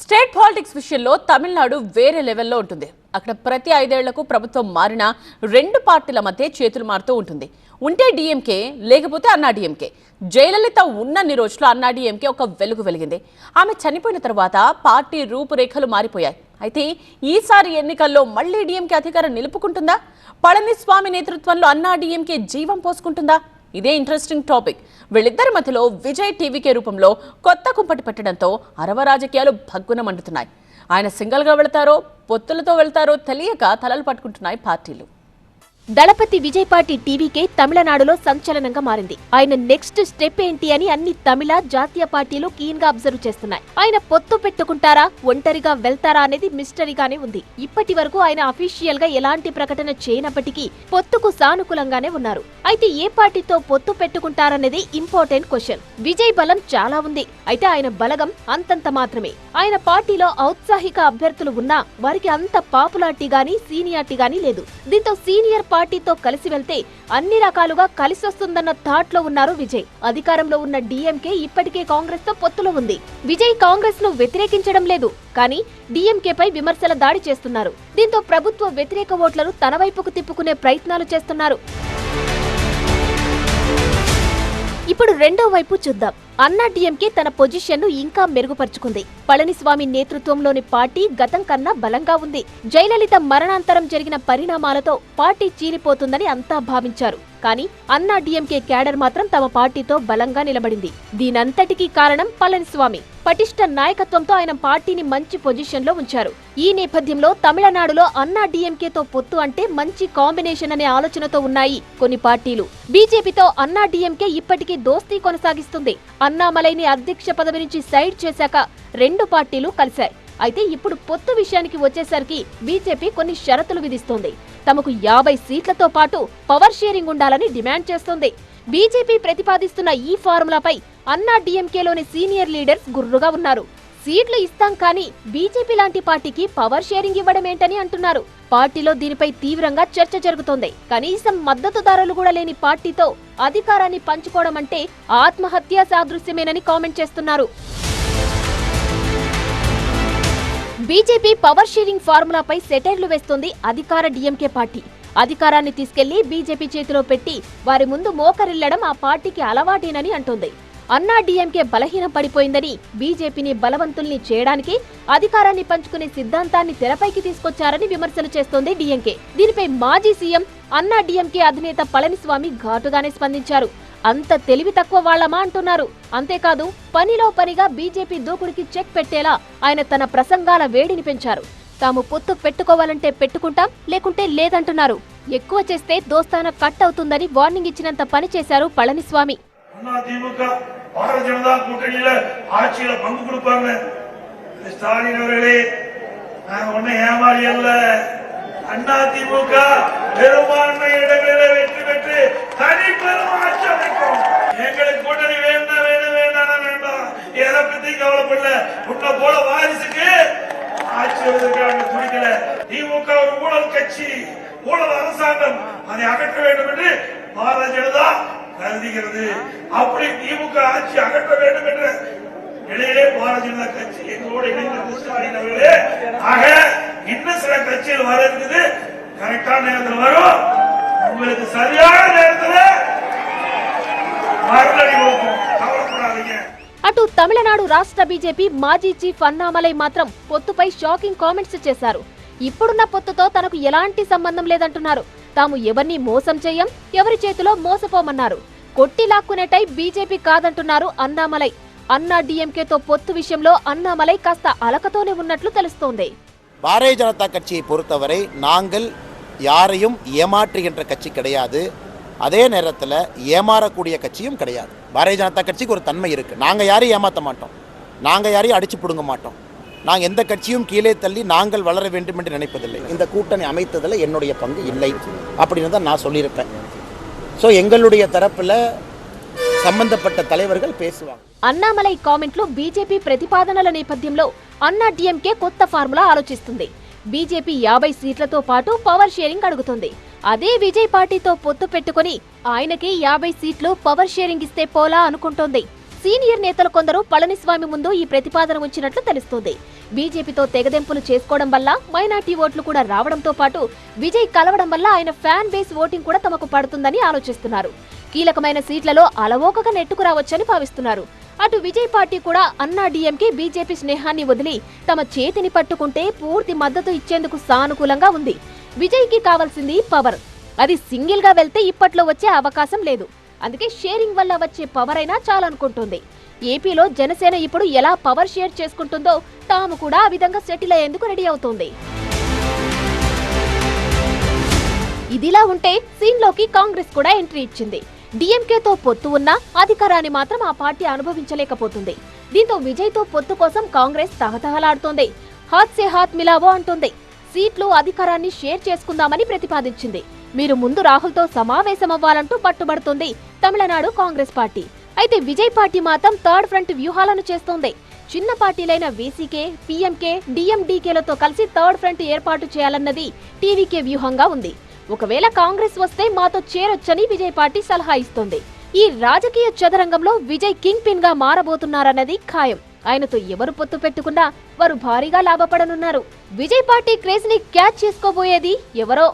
State politics విషయంలో తమిళనాడు వేరే లెవెల్లో ఉంటుంది. అక్కడ ప్రతి ఐదేళ్ళకు ప్రభుత్వం మారినా రెండు పార్టీల మధ్య చేతులు మారుతూ ఉంటుంది. ఉంటే డిఎంకే లేకపోతే అన్నా డిఎంకే జయలలిత ఉన్నన్ని రోజులు అన్నా డిఎంకే ఒక వెలుగు వెలిగింది. ఆమె చనిపోయిన తర్వాత పార్టీ రూపురేఖలు మారిపోయాయి. అయితే ఈసారి ఎన్నికల్లో మళ్ళీ డిఎంకే అధికారం నిలుపుకుంటుందా? పళనిస్వామి నేతృత్వంలో అన్నా డిఎంకే జీవం పోసుకుంటుందా? ఇదే ఇంట్రెస్టింగ్ టాపిక్ వీళ్ళిద్దరి మధ్యలో విజయ్ టీవీకే రూపంలో కొత్త కుంపటి పెట్టడంతో అరవ రాజకీయాలు భగ్గున మండుతున్నాయి. ఆయన సింగల్గా వెళతారో పొత్తులతో వెళ్తారో తెలియక తలలు పట్టుకుంటున్నాయి పార్టీలు. దళపతి విజయ్ పార్టీ టీవీకే తమిళనాడులో సంచలనంగా మారింది. ఆయన నెక్స్ట్ స్టెప్ ఏంటి అని అన్ని తమిళ జాతీయ పార్టీలు కీన్గా అబ్జర్వ్ చేస్తున్నాయి. ఆయన పొత్తు పెట్టుకుంటారా ఒంటరిగా వెళ్తారా అనేది మిస్టరీగానే ఉంది. ఇప్పటి వరకు ఆయన అఫీషియల్గా ఎలాంటి ప్రకటన చేయనప్పటికీ పొత్తుకు సానుకూలంగానే ఉన్నారు. అయితే ఏ పార్టీతో పొత్తు పెట్టుకుంటారనేది ఇంపార్టెంట్ క్వశ్చన్ విజయ్ బలం చాలా ఉంది. అయితే ఆయన బలగం అంతంత మాత్రమే. ఆయన పార్టీలో ఔత్సాహిక అభ్యర్థులు ఉన్నా వారికి అంత పాపులారిటీ గానీ సీనియారిటీ గానీ లేదు. దీంతో సీనియర్ పార్టీతో కలిసి వెళ్తే అన్ని రకాలుగా కలిసొస్తుందన్న థాట్లో ఉన్నారు విజయ్. అధికారంలో ఉన్న డిఎంకే ఇప్పటికే కాంగ్రెస్తో పొత్తులో ఉంది. విజయ్ కాంగ్రెస్ను వ్యతిరేకించడం లేదు కానీ డిఎంకేపై విమర్శల దాడి చేస్తున్నారు. దీంతో ప్రభుత్వ వ్యతిరేక ఓట్లను తన వైపుకు తిప్పుకునే ప్రయత్నాలు చేస్తున్నారు. ఇప్పుడు రెండో వైపు చూద్దాం. అన్నా డిఎంకే తన పొజిషన్ను ఇంకా మెరుగుపరుచుకుంది. పళనిస్వామి నేతృత్వంలోని పార్టీ గతం కన్నా బలంగా ఉంది. జయలలిత మరణాంతరం జరిగిన పరిణామాలతో పార్టీ చీలిపోతుందని అంతా భావించారు. కానీ అన్నా డిఎంకే క్యాడర్ మాత్రం తమ పార్టీతో బలంగా నిలబడింది. దీనంతటికీ కారణం పళనిస్వామి. పటిష్ట నాయకత్వంతో ఆయన పార్టీని మంచి పొజిషన్లో ఉంచారు. ఈ నేపథ్యంలో తమిళనాడులో అన్నా డిఎంకేతో పొత్తు అంటే మంచి కాంబినేషన్ అనే ఆలోచనతో ఉన్నాయి కొన్ని పార్టీలు. బీజేపీతో అన్నా డిఎంకే ఇప్పటికీ దోస్తీ కొనసాగిస్తుంది. అన్నామలైని అధ్యక్ష పదవి నుంచి సైడ్ చేశాక రెండు పార్టీలు కలిశాయి. అయితే ఇప్పుడు పొత్తు విషయానికి వచ్చేసరికి బీజేపీ కొన్ని షరతులు విధిస్తోంది. తమకు యాభై సీట్లతో పాటు పవర్ షేరింగ్ ఉండాలని డిమాండ్ చేస్తోంది. బీజేపీ ప్రతిపాదిస్తున్న ఈ ఫార్ములాపై అన్నా డీఎంకేలోని సీనియర్ లీడర్స్ గుర్రుగా ఉన్నారు. సీట్లు ఇస్తాం కానీ బీజేపీ లాంటి పార్టీకి పవర్ షేరింగ్ ఇవ్వడం ఏంటని అంటున్నారు. పార్టీలో దీనిపై తీవ్రంగా చర్చ జరుగుతోంది. కనీసం మద్దతుదారులు కూడా లేని పార్టీతో అధికారాన్ని పంచుకోవడం అంటే ఆత్మహత్య సాదృశ్యమేనని కామెంట్ చేస్తున్నారు. బీజేపీ పవర్ షేరింగ్ ఫార్ములాపై సెటైర్లు వేస్తోంది అధికార డిఎంకే పార్టీ. అధికారాన్ని తీసుకెళ్ళి బీజేపీ చేతిలో పెట్టి వారి ముందు మోకరిల్లడం ఆ పార్టీకి అలవాటేనని అంటోంది. అన్నా డీఎంకే బలహీనం పడిపోయిందని బీజేపీని బలవంతుల్ని చేయడానికి అధికారాన్ని పంచుకునే సిద్ధాంతాన్ని తెరపైకి తీసుకొచ్చారని విమర్శలు చేస్తోంది డీఎంకే. దీనిపై మాజీ సీఎం అన్నా డీఎంకే అధినేత పళనిస్వామి ఘాటుగానే స్పందించారు. అంత తెలివి తక్కువ వాళ్లమా అంటున్నారు అంతేకాదు పనిలో పనిగా బీజేపీ దూకుడికి చెక్ పెట్టేలా ఆయన తన ప్రసంగాల వేడిని పెంచారు తాము పొత్తు పెట్టుకోవాలంటే పెట్టుకుంటాం లేకుంటే లేదంటున్నారు ఎక్కువ చేస్తే దోస్తాన కట్ అవుతుందని వార్నింగ్ ఇచ్చినంత పని చేశారు పళనిస్వామి அண்ணா திமுக கட்சி ஊழல் அரசாங்கம் அதை அகற்ற வேண்டும் என்று பாரதிய ஜனதா கருதுகிறது அப்படி திமுக ஆட்சி அகற்ற வேண்டும் என்ற நிலையிலே பாரதிய ஜனதா கட்சி எங்களோடு இணைந்திருந்த ஸ்டாலின் அவர்களே ஆக இன்னும் சில கட்சிகள் வர இருக்குது கரெக்டான நேரத்தில் வரும் உங்களுக்கு சரியான நேரத்தில் மருந்தடி கொடுக்கும் கவலைப்படாதீங்க అటు తమిళనాడు రాష్ట్ర బీజేపీ మాజీ చీఫ్ అన్నామలై మాత్రం పొత్తుపై షాకింగ్ కామెంట్స్ చేశారు ఇప్పుడున్న పొత్తుతో తనకు ఎలాంటి సంబంధం లేదంటున్నారు తాము ఎవరిని మోసం చెయ్యం ఎవరి చేతిలో మోసపోమన్నారు కొట్టి లాక్కునే టైప్ బీజేపీ కాదంటున్నారు అన్నామలై అన్నా డీఎంకేతో పొత్తు విషయంలో అన్నామలై కాస్త అలకతోనే ఉన్నట్లు తెలుస్తోంది பாரதிய ஜனதா கட்சியை பொறுத்தவரை நாங்கள் யாரையும் ஏமாற்றுகின்ற கட்சி கிடையாது அதே நேரத்தில் ஏமாறக்கூடிய கட்சியும் கிடையாது பாரதிய ஜனதா கட்சிக்கு ஒரு தன்மை இருக்குது நாங்கள் யாரையும் ஏமாற்ற மாட்டோம் நாங்கள் யாரையும் அடிச்சு பிடுங்க மாட்டோம் நாங்கள் எந்த கட்சியும் கீழே தள்ளி நாங்கள் வளர வேண்டும் என்று நினைப்பதில்லை இந்த கூட்டணி அமைத்ததில் என்னுடைய பங்கு இல்லை அப்படின்னு தான் நான் சொல்லியிருப்பேன் ஸோ எங்களுடைய தரப்பில் சம்பந்தப்பட்ட தலைவர்கள் பேசுவாங்க అన్నామలై కామెంట్లు బీజేపీ ప్రతిపాదనల నేపథ్యంలో అన్నా డీఎంకే కొత్త ఫార్ములా ఆలోచిస్తుంది బీజేపీ యాభై సీట్లతో పాటు పవర్ షేరింగ్ అడుగుతుంది అదే విజయ్ పార్టీతో పొత్తు పెట్టుకుని ఆయనకి యాభై సీట్లు పవర్ షేరింగ్ ఇస్తే పోలా అనుకుంటోంది సీనియర్ నేతలు కొందరు పళనిస్వామి ముందు ఈ ప్రతిపాదన ఉంచినట్లు తెలుస్తోంది. బీజేపీతో తెగదెంపులు చేసుకోవడం వల్ల మైనార్టీ ఓట్లు కూడా రావడంతో పాటు విజయ్ కలవడం వల్ల ఆయన ఫ్యాన్ బేస్ ఓటింగ్ కూడా తమకు పడుతుందని ఆలోచిస్తున్నారు. కీలకమైన సీట్లలో అలవోకగా నెట్టుకురావచ్చని భావిస్తున్నారు. అటు విజయ్ పార్టీ కూడా అన్నా డీఎంకే బీజేపీ స్నేహాన్ని వదిలి తమ చేతిని పట్టుకుంటే పూర్తి మద్దతు ఇచ్చేందుకు సానుకూలంగా ఉంది. విజయ్కి కావాల్సింది పవర్. అది సింగిల్గా వెళ్తే ఇప్పట్లో వచ్చే అవకాశం లేదు. అందుకే షేరింగ్ వల్ల వచ్చే పవర్ అయినా చాలనుకుంటుంది. ఏపీలో జనసేన ఇప్పుడు ఎలా పవర్ షేర్ చేసుకుంటుందో తాము కూడా ఆ విధంగా సెటిల్ అయ్యేందుకు రెడీ అవుతుంది. ఇదిలా ఉంటే సీన్లోకి కాంగ్రెస్ కూడా ఎంట్రీ ఇచ్చింది. డిఎంకేతో పొత్తు ఉన్నా అధికారాన్ని మాత్రం ఆ పార్టీ అనుభవించలేకపోతుంది. దీంతో విజయ్తో పొత్తు కోసం కాంగ్రెస్ తహతహలాడుతోంది. హాత్ సే హాత్ మిలావో అంటోంది. సీట్లు అధికారాన్ని షేర్ చేసుకుందామని ప్రతిపాదించింది. మీరు ముందు రాహుల్తో సమావేశమవ్వాలంటూ పట్టుబడుతుంది తమిళనాడు కాంగ్రెస్ పార్టీ. అయితే విజయ్ పార్టీ మాత్రం థర్డ్ ఫ్రంట్ వ్యూహాలను చేస్తోంది. చిన్న పార్టీలైన వీసీకే పీఎంకే డీఎండీకేలతో కలిసి థర్డ్ ఫ్రంట్ ఏర్పాటు చేయాలన్నది టీవీకే వ్యూహంగా ఉంది. ఒకవేళ కాంగ్రెస్ వస్తే మాతో చేరొచ్చని విజయ్ పార్టీ సలహా ఇస్తోంది. ఈ రాజకీయ చదరంగంలో విజయ్ కింగ్ పిన్గా మారబోతున్నారన్నది ఖాయం. ఆయనతో ఎవరు పొత్తు పెట్టుకున్నా వారు భారీగా లాభపడనున్నారు. విజయ్ పార్టీ క్రేజ్ని క్యాచ్ చేసుకోబోయేది ఎవరో?